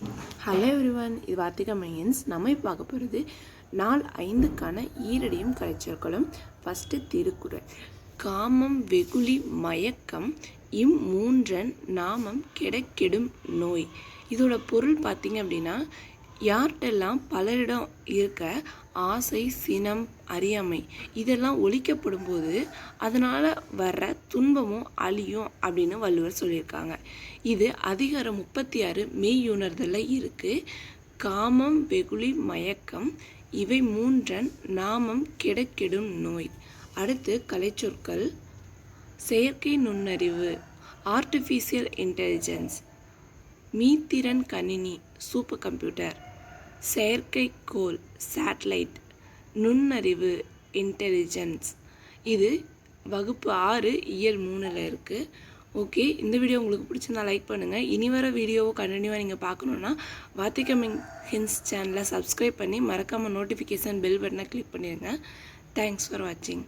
Hello everyone இது வார்த்திகா மையன்ஸ். நம்ம இப்போ பார்க்க போகிறது நாள் ஐந்துக்கான ஈரடியும் கலைச்சொற்களும் ஃபஸ்ட்டு திருக்குறள். காமம் வெகுளி மயக்கம் இம் மூன்றன் நாமம் கெடக்கெடும் நோய். இதோட பொருள் பார்த்தீங்க அப்படின்னா யார்கிட்டெல்லாம் பலரிடம் இருக்க ஆசை சினம் அறியாமை இதெல்லாம் ஒழிக்கப்படும் போது அதனால் வர்ற துன்பமும் அழியும் அப்படின்னு வள்ளுவர் சொல்லியிருக்காங்க. இது அதிகாரம் முப்பத்தி ஆறு மெய்யுணர்தலில் இருக்குது காமம் வெகுளி மயக்கம் இவை மூன்றன் நாமம் கெடக்கெடும் நோய். அடுத்து கலைச்சொற்கள். செயற்கை நுண்ணறிவு ஆர்டிஃபிஷியல் இன்டெலிஜென்ஸ் மீத்திறன் கணினி சூப்பர் கம்ப்யூட்டர் செயற்கைக்கோள் சேட்டலைட் நுண்ணறிவு இன்டெலிஜென்ஸ். இது வகுப்பு ஆறு இயல் மூணில் இருக்குது ஓகே இந்த வீடியோ உங்களுக்கு பிடிச்சிருந்தா லைக் பண்ணுங்கள் இனி வர வீடியோவை கண்டினியூவாக நீங்கள் பார்க்கணுன்னா வாத்திகமிங் ஹின்ஸ் சேனலை சப்ஸ்கிரைப் பண்ணி மறக்காமல் நோட்டிஃபிகேஷன் பெல் பட்டனை கிளிக் பண்ணிடுங்க தேங்க்ஸ் ஃபார் வாட்சிங்